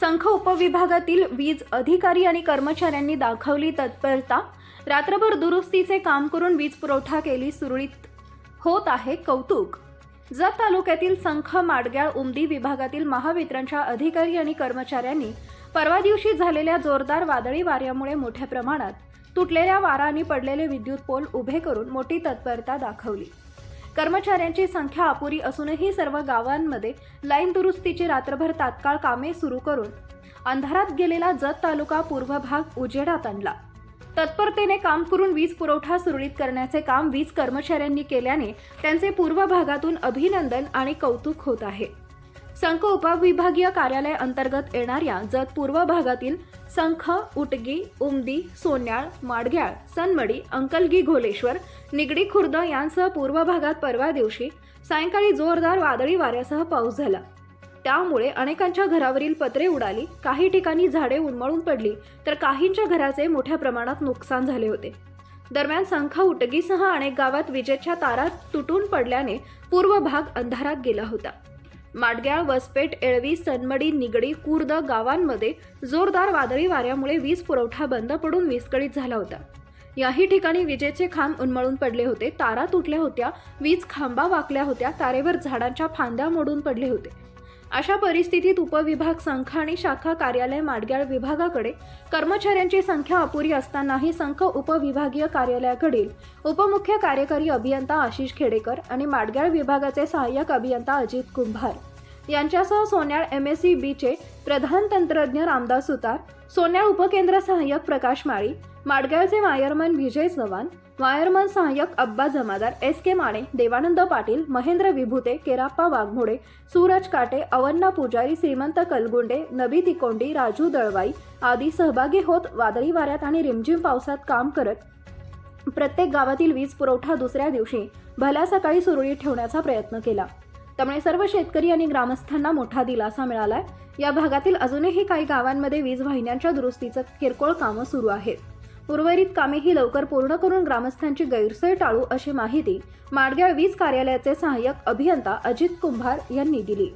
संख उपविभागातील वीज अधिकारी आणि कर्मचाऱ्यांनी दाखवली तत्परता रात्रभर दुरुस्तीचे काम करून वीज पुरवठा केली सुरळीत होत आहे कौतुक. जत तालुक्यातील संख माडग्याळ उमदी विभागातील महावितरणच्या अधिकारी आणि कर्मचाऱ्यांनी परवा दिवशी झालेल्या जोरदार वादळी वाऱ्यामुळे मोठ्या प्रमाणात तुटलेल्या वारा आणि पडलेले विद्युत पोल उभे करून मोठी तत्परता दाखवली. कर्मचाऱ्यांची संख्या अपुरी असूनही सर्व गावांमध्ये लाईन दुरुस्तीची रात्रभर तात्काळ कामे सुरू करून अंधारात गेलेला जत तालुका पूर्व भाग उजेडात आणला तत्परतेने काम करून वीज पुरवठा सुरळीत करण्याचे काम वीज कर्मचाऱ्यांनी केल्याने त्यांचे पूर्व भागातून अभिनंदन आणि कौतुक होत आहे. संख उपविभागीय कार्यालय अंतर्गत येणाऱ्या जत पूर्व भागातील संख उटगी उमदी सोन्याळ माडग्याळ सनमडी अंकलगी घोलेश्वर निगडी खुर्द यांसह पूर्व भागात परवा दिवशी सायंकाळी जोरदार वादळी वाऱ्यासह पाऊस झाला. त्यामुळे अनेकांच्या घरावरील पत्रे उडाली काही ठिकाणी झाडे उन्मळून पडली तर काहींच्या घराचे मोठ्या प्रमाणात नुकसान झाले होते. दरम्यान संख उटगीसह अनेक गावात विजेच्या तारा तुटून पडल्याने पूर्व भाग अंधारात गेला होता. माडग्याळ वसपेट एळवी सनमडी निगडी कुर्द गावांमध्ये जोरदार वादळी वाऱ्यामुळे वीज पुरवठा बंद पडून विस्कळीत झाला होता. याही ठिकाणी विजेचे खांब उन्मळून पडले होते तारा तुटल्या होत्या वीज खांबा वाकल्या होत्या तारेवर झाडांच्या फांद्या मोडून पडले होते. अशा परिस्थितीत उपविभाग संख आणि शाखा कार्यालय माडग्याळ विभागाकडे कर्मचाऱ्यांची संख्या अपुरी असतानाही संख उपविभागीय कार्यालयाकडील उपमुख्य कार्यकारी अभियंता आशिष खेडेकर आणि माडग्याळ विभागाचे सहाय्यक अभियंता अजित कुंभार. यांच्यासह सोन्याळ एम एस सी बीचे प्रधान तंत्रज्ञ रामदास सुतार सोन्याळ उपकेंद्र सहाय्यक प्रकाश माळी माडगावचे वायरमन विजय चव्हाण वायरमन सहाय्यक अब्बा जमादार एस के माने देवानंद पाटील महेंद्र विभूते केराप्पा वाघमोडे सूरज काटे अवन्ना पुजारी श्रीमंत कलगुंडे नबी तिकोंडी राजू दळवाई आदी सहभागी होत वादळी वाऱ्यात आणि रिमझिम पावसात काम करत प्रत्येक गावातील वीज पुरवठा दुसऱ्या दिवशी भल्या सकाळी सुरळीत ठेवण्याचा प्रयत्न केला. त्यामुळे सर्व शेतकरी आणि ग्रामस्थांना मोठा दिलासा मिळालाय. या भागातील अजूनही काही गावांमध्ये वीज वाहिन्यांच्या दुरुस्तीचं किरकोळ कामं सुरू आहेत. उर्वरित कामेही लवकर पूर्ण करून ग्रामस्थांची गैरसोय टाळू अशी माहिती माडग्याळ वीज कार्यालयाचे सहाय्यक अभियंता अजित कुंभार यांनी दिली.